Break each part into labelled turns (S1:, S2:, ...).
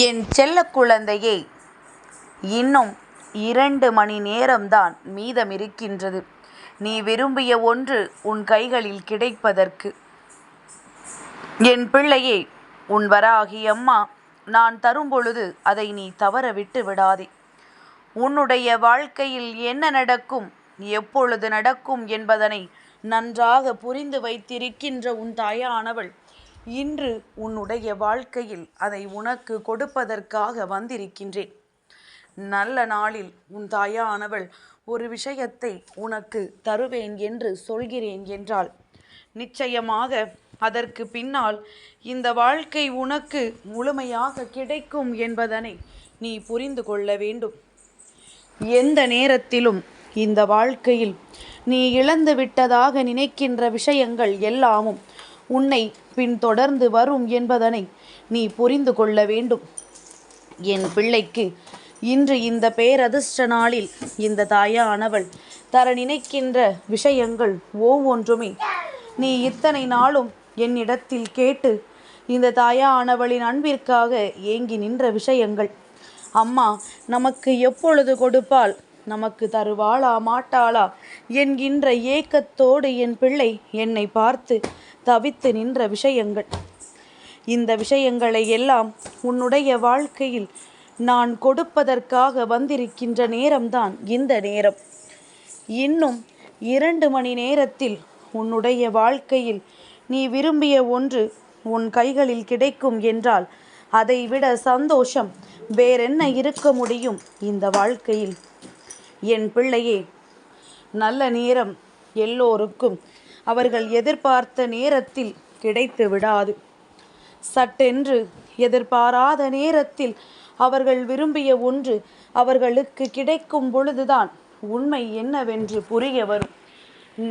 S1: என் செல்ல குழந்தையே இன்னும் இரண்டு மணி நேரம்தான் மீதமிருக்கின்றது நீ விரும்பிய ஒன்று உன் கைகளில் கிடைப்பதற்கு. என் பிள்ளையே உன் வராகி அம்மா நான் தரும்பொழுது அதை நீ தவற விட்டு விடாதே. உன்னுடைய வாழ்க்கையில் என்ன நடக்கும் எப்பொழுது நடக்கும் என்பதனை நன்றாக புரிந்து வைத்திருக்கின்ற உன் தாயானவள் இன்று உன்னுடைய வாழ்க்கையில் அதை உனக்கு கொடுப்பதற்காக வந்திருக்கின்றேன். நல்ல நாளில் உன் தாயானவள் ஒரு விஷயத்தை உனக்கு தருவேன் என்று சொல்கிறேன் என்றால் நிச்சயமாக அதற்கு பின்னால் இந்த வாழ்க்கை உனக்கு முழுமையாக கிடைக்கும் என்பதனை நீ புரிந்து கொள்ள வேண்டும். எந்த நேரத்திலும் இந்த வாழ்க்கையில் நீ இழந்து விட்டதாக நினைக்கின்ற விஷயங்கள் எல்லாமும் உன்னை பின்தொடர்ந்து வரும் என்பதனை நீ புரிந்து கொள்ள வேண்டும். என் பிள்ளைக்கு இன்று இந்த பேரதிர்ஷ்ட நாளில் இந்த தாயானவள் தர நினைக்கின்ற விஷயங்கள் ஒவ்வொன்றுமே நீ இத்தனை நாளும் என்னிடத்தில் கேட்டு இந்த தாயானவளின் அன்பிற்காக ஏங்கி நின்ற விஷயங்கள். அம்மா நமக்கு எப்பொழுது கொடுப்பாள்? நமக்கு தருவாளா மாட்டாளா? என்கின்ற ஏக்கத்தோடு என் பிள்ளை என்னை பார்த்து தவித்து நின்ற விஷயங்கள். இந்த விஷயங்களை எல்லாம் உன்னுடைய வாழ்க்கையில் நான் கொடுப்பதற்காக வந்திருக்கின்ற நேரம்தான் இந்த நேரம். இன்னும் இரண்டு மணி நேரத்தில் உன்னுடைய வாழ்க்கையில் நீ விரும்பிய ஒன்று உன் கைகளில் கிடைக்கும் என்றால் அதைவிட சந்தோஷம் வேறென்ன இருக்க முடியும் இந்த வாழ்க்கையில்? என் பிள்ளையே நல்ல நேரம் எல்லோருக்கும் அவர்கள் எதிர்பார்த்த நேரத்தில் கிடைத்து விடாது. சட்டென்று எதிர்பாராத நேரத்தில் அவர்கள் விரும்பிய ஒன்று அவர்களுக்கு கிடைக்கும் பொழுதுதான் உண்மை என்னவென்று புரிய வரும்.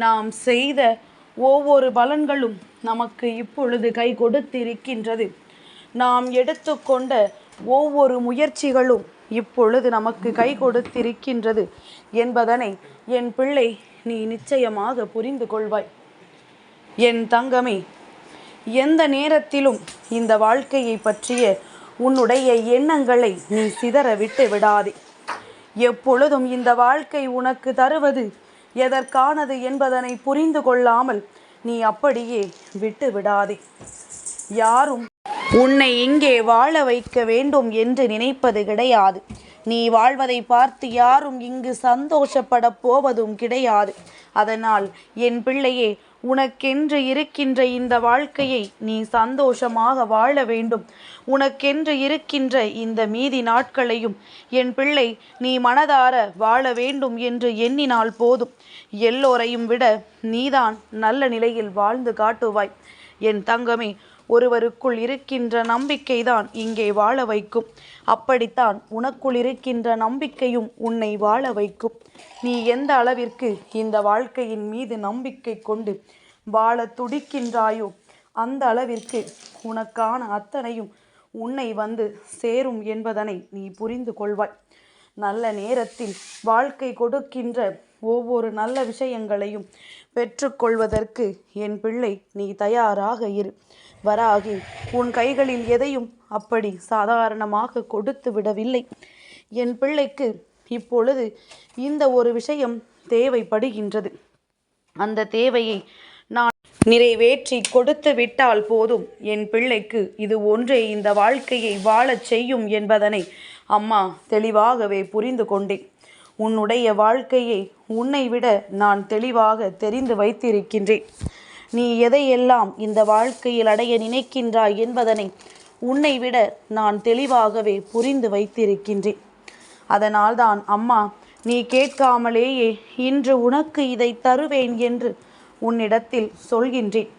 S1: நாம் செய்த ஒவ்வொரு பலன்களும் நமக்கு இப்பொழுது கை கொடுத்திருக்கின்றது. நாம் எடுத்துக்கொண்ட ஒவ்வொரு முயற்சிகளும் இப்பொழுது நமக்கு கை கொடுத்திருக்கின்றது என்பதனை என் பிள்ளை நீ நிச்சயமாக புரிந்து கொள்வாய். என் தங்கமே எந்த நேரத்திலும் இந்த வாழ்க்கையை பற்றிய உன்னுடைய எண்ணங்களை நீ சிதற விட்டு விடாதே. எப்பொழுதும் இந்த வாழ்க்கை உனக்கு தருவது எதற்கானது என்பதனை புரிந்து கொள்ளாமல் நீ அப்படியே விட்டு விடாதே. யாரும் உன்னை இங்கே வாழ வைக்க வேண்டும் என்று நினைப்பது கிடையாது. நீ வாழ்வதை பார்த்து யாரும் இங்கு சந்தோஷப்பட போவதும் கிடையாது. அதனால் என் பிள்ளையே உனக்கென்று இருக்கின்ற இந்த வாழ்க்கையை நீ சந்தோஷமாக வாழ வேண்டும். உனக்கென்று இருக்கின்ற இந்த மீதி நாட்களையும் என் பிள்ளை நீ மனதார வாழ வேண்டும் என்று எண்ணினால் போதும். எல்லோரையும் விட நீதான் நல்ல நிலையில் வாழ்ந்து காட்டுவாய். என் தங்கமே ஒருவருக்குள் இருக்கின்ற நம்பிக்கைதான் இங்கே வாழ வைக்கும். அப்படித்தான் உனக்குள் இருக்கின்ற நம்பிக்கையும் உன்னை வாழ வைக்கும். நீ எந்த அளவிற்கு இந்த வாழ்க்கையின் மீது நம்பிக்கை கொண்டு வாழ துடிக்கின்றாயோ அந்த அளவிற்கு உனக்கான அத்தனையும் உன்னை வந்து சேரும் என்பதனை நீ புரிந்து கொள்வாய். நல்ல நேரத்தில் வாழ்க்கை கொடுக்கின்ற ஒவ்வொரு நல்ல விஷயங்களையும் பெற்றுக்கொள்வதற்கு என் பிள்ளை நீ தயாராக இரு. வராகி உன் கைகளில் எதையும் அப்படி சாதாரணமாக கொடுத்து விடவில்லை. என் பிள்ளைக்கு இப்பொழுது இந்த ஒரு விஷயம் தேவைப்படுகின்றது. அந்த தேவையை நான் நிறைவேற்றி கொடுத்து விட்டால் போதும். என் பிள்ளைக்கு இது ஒன்றே இந்த வாழ்க்கையை வாழச் செய்யும் என்பதனை அம்மா தெளிவாகவே புரிந்து கொண்டேன். உன்னுடைய வாழ்க்கையை உன்னை விட நான் தெளிவாக தெரிந்து வைத்திருக்கின்றேன். நீ எதையெல்லாம் இந்த வாழ்க்கையில் அடைய நினைக்கின்றாய் என்பதனை உன்னை விட நான் தெளிவாகவே புரிந்து வைத்திருக்கின்றேன். அதனால்தான் அம்மா நீ கேட்காமலேயே இன்று உனக்கு இதை தருவேன் என்று உன்னிடத்தில் சொல்கின்றேன்.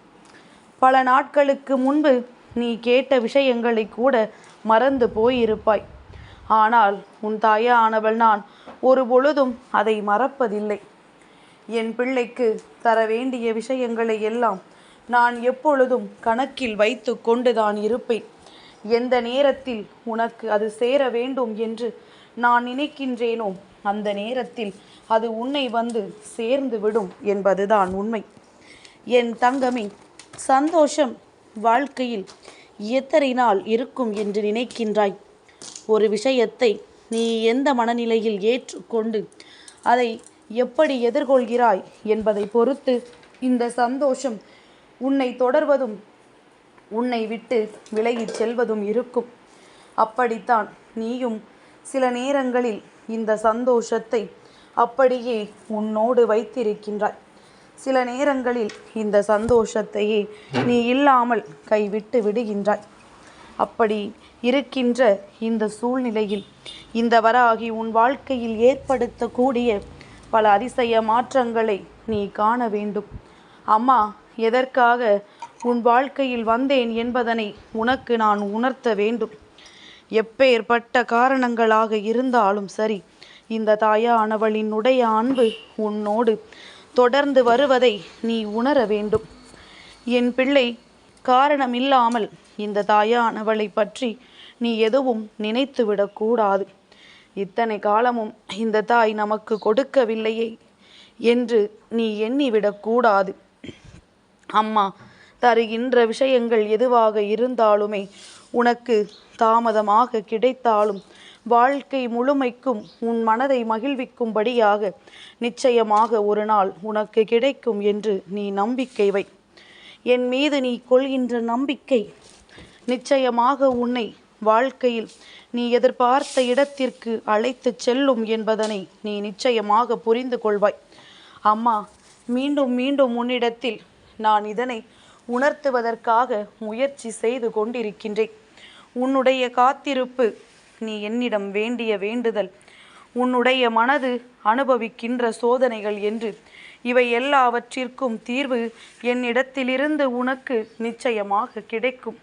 S1: பல நாட்களுக்கு முன்பு நீ கேட்ட விஷயங்களை கூட மறந்து போயிருப்பாய். ஆனால் உன் தாயானவள் நான் ஒரு பொழுதும் அதை மறப்பதில்லை. என் பிள்ளைக்கு தர வேண்டிய விஷயங்களை எல்லாம் நான் எப்பொழுதும் கணக்கில் வைத்து கொண்டுதான் இருப்பேன். எந்த நேரத்தில் உனக்கு அது சேர வேண்டும் என்று நான் நினைக்கின்றேனோ அந்த நேரத்தில் அது உன்னை வந்து சேர்ந்து விடும் என்பதுதான் உண்மை. என் தங்கமே சந்தோஷம் வாழ்க்கையில் எத்தனை நாள் இருக்கும் என்று நினைக்கின்றாய்? ஒரு விஷயத்தை நீ எந்த மனநிலையில் ஏற்றுக்கொண்டு அதை எப்படி எதிர்கொள்கிறாய் என்பதை பொறுத்து இந்த சந்தோஷம் உன்னை தொடர்வதும் உன்னை விட்டு விலகிச் செல்வதும் இருக்கும். அப்படித்தான் நீயும் சில நேரங்களில் இந்த சந்தோஷத்தை அப்படியே உன்னோடு வைத்திருக்கின்றாய். சில நேரங்களில் இந்த சந்தோஷத்தையே நீ இல்லாமல் கைவிட்டு விடுகின்றாய். அப்படி இருக்கின்ற இந்த சூழ்நிலையில் இந்த வராகி உன் வாழ்க்கையில் ஏற்படுத்தக்கூடிய பல அதிசய மாற்றங்களை நீ காண வேண்டும். அம்மா எதற்காக உன் வாழ்க்கையில் வந்தேன் என்பதனை உனக்கு நான் உணர்த்த வேண்டும். எப்பேற்பட்ட காரணங்களாக இருந்தாலும் சரி இந்த தாயானவளினுடைய அன்பு உன்னோடு தொடர்ந்து வருவதை நீ உணர வேண்டும். என் பிள்ளை காரணமில்லாமல் இந்த தாயானவளை பற்றி நீ எதுவும் நினைத்து விடக்கூடாது இத்தனை காலமும் இந்த தாய் நமக்கு கொடுக்கவில்லையே என்று நீ எண்ணிவிடக்கூடாது அம்மா தருகின்ற விஷயங்கள் எதுவாக இருந்தாலுமே உனக்கு தாமதமாக கிடைத்தாலும் வாழ்க்கை முழுமைக்கும் உன் மனதை மகிழ்விக்கும்படியாக நிச்சயமாக ஒரு நாள் உனக்கு கிடைக்கும் என்று நீ நம்பிக்கை வை. என் மீது நீ கொள்கின்ற நம்பிக்கை நிச்சயமாக உன்னை வாழ்க்கையில் நீ எதிர்பார்த்த இடத்திற்கு அழைத்துச் செல்லும் என்பதனை நீ நிச்சயமாக புரிந்து கொள்வாய். அம்மா மீண்டும் மீண்டும் உன்னிடத்தில் நான் இதனை உணர்த்துவதற்காக முயற்சி செய்து கொண்டிருக்கின்றேன். உன்னுடைய காத்திருப்பு நீ என்னிடம் வேண்டிய வேண்டுதல். உன்னுடைய மனது அனுபவிக்கின்ற சோதனைகள் என்று இவை எல்லாவற்றிற்கும் தீர்வு என்னிடத்திலிருந்து உனக்கு நிச்சயமாக கிடைக்கும்.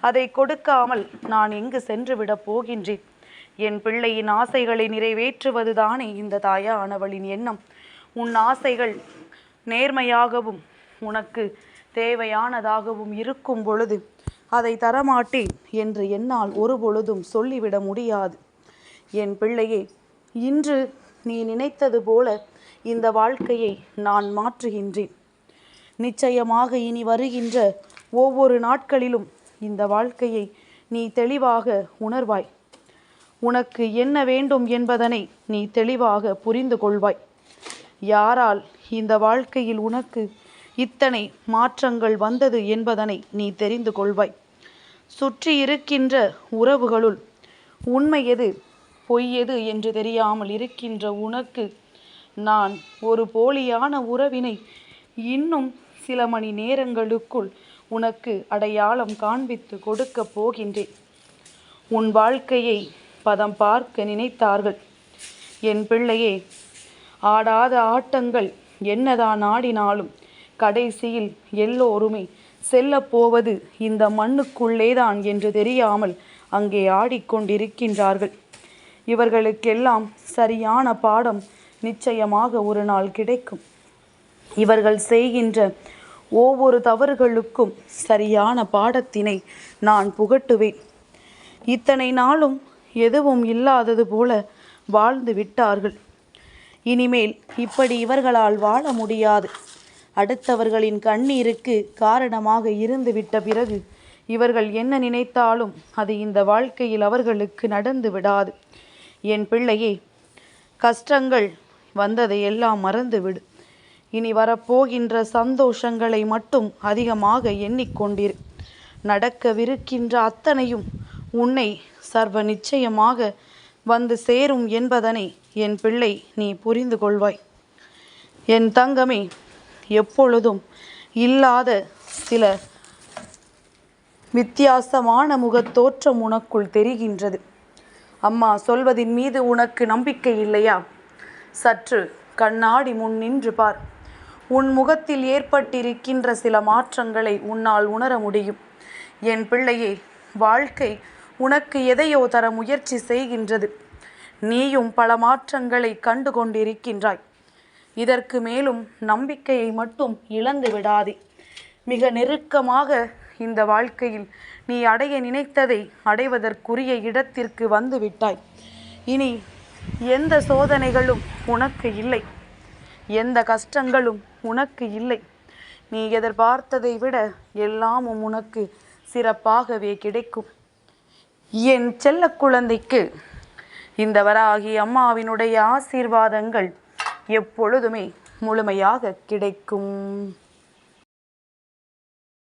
S1: அதை கொடுக்காமல் நான் எங்கு சென்றுவிடப் போகின்றேன். என் பிள்ளையின் ஆசைகளை நிறைவேற்றுவதுதானே இந்த தாயானவளின் எண்ணம். உன் ஆசைகள் நேர்மையாகவும் உனக்கு தேவையானதாகவும் இருக்கும் பொழுது அதை தரமாட்டேன் என்று என்னால் ஒரு பொழுதும் சொல்லிவிட முடியாது. என் பிள்ளையே இன்று நீ நினைத்தது போல இந்த வாழ்க்கையை நான் மாற்றுகின்றேன். நிச்சயமாக இனி வருகின்ற ஒவ்வொரு நாட்களிலும் இந்த வாழ்க்கையை நீ தெளிவாக உணர்வாய். உனக்கு என்ன வேண்டும் என்பதனை நீ தெளிவாக புரிந்து கொள்வாய். யாரால் இந்த வாழ்க்கையில் உனக்கு இத்தனை மாற்றங்கள் வந்தது என்பதனை நீ தெரிந்து கொள்வாய். சுற்றி இருக்கின்ற உறவுகளுள் உண்மை எது பொய் எது என்று தெரியாமல் இருக்கின்ற உனக்கு நான் ஒரு போலியான உறவினை இன்னும் சில மணி நேரங்களுக்குள் உனக்கு அடையாளம் காண்பித்து கொடுக்கப் போகின்றேன். உன் வாழ்க்கையை பதம் பார்க்க நினைத்தார்கள். என் பிள்ளையே ஆடாத ஆட்டங்கள் என்னதான் ஆடினாலும் கடைசியில் எல்லோருமே செல்லப் போவது இந்த மண்ணுக்குள்ளேதான் என்று தெரியாமல் அங்கே ஆடிக்கொண்டிருக்கின்றார்கள். இவர்களுக்கெல்லாம் சரியான பாடம் நிச்சயமாக ஒரு நாள் கிடைக்கும். இவர்கள் செய்கின்ற ஒவ்வொரு தவறுகளுக்கும் சரியான பாடத்தினை நான் புகட்டுவேன். இத்தனை நாளும் எதுவும் இல்லாதது போல வாழ்ந்து விட்டார்கள். இனிமேல் இப்படி இவர்களால் வாழ முடியாது. அடுத்தவர்களின் கண்ணீருக்கு காரணமாக இருந்துவிட்ட பிறகு இவர்கள் என்ன நினைத்தாலும் அது இந்த வாழ்க்கையில் அவர்களுக்கு நடந்து விடாது. என் பிள்ளையே கஷ்டங்கள் வந்ததை எல்லாம் மறந்துவிடு. இனி வரப்போகின்ற சந்தோஷங்களை மட்டும் அதிகமாக எண்ணிக்கொண்டிரு. நடக்கவிருக்கின்ற அத்தனையும் உன்னை சர்வ நிச்சயமாக வந்து சேரும் என்பதனை என் பிள்ளை நீ புரிந்து கொள்வாய். என் தங்கமே எப்பொழுதும் இல்லாத சில வித்தியாசமான முகத்தோற்றம் உனக்குள் தெரிகின்றது. அம்மா சொல்வதின் மீது உனக்கு நம்பிக்கை இல்லையா? சற்று கண்ணாடி முன் நின்று பார். உன் முகத்தில் ஏற்பட்டிருக்கின்ற சில மாற்றங்களை உன்னால் உணர முடியும். என் பிள்ளையே வாழ்க்கை உனக்கு எதையோ தர முயற்சி செய்கின்றது. நீயும் பல மாற்றங்களை கண்டு கொண்டிருக்கின்றாய் இதற்கு மேலும் நம்பிக்கையை மட்டும் இழந்து விடாதே. மிக நெருக்கமாக இந்த வாழ்க்கையில் நீ அடைய நினைத்ததை அடைவதற்குரிய இடத்திற்கு வந்துவிட்டாய். இனி எந்த சோதனைகளும் உனக்கு இல்லை. எந்த கஷ்டங்களும் உனக்கு இல்லை. நீ எதிர்பார்த்ததை விட எல்லாமும் உனக்கு சிறப்பாகவே கிடைக்கும். என் செல்ல குழந்தைக்கு இந்த வராகி அம்மாவினுடைய ஆசீர்வாதங்கள் எப்பொழுதுமே முழுமையாக கிடைக்கும்.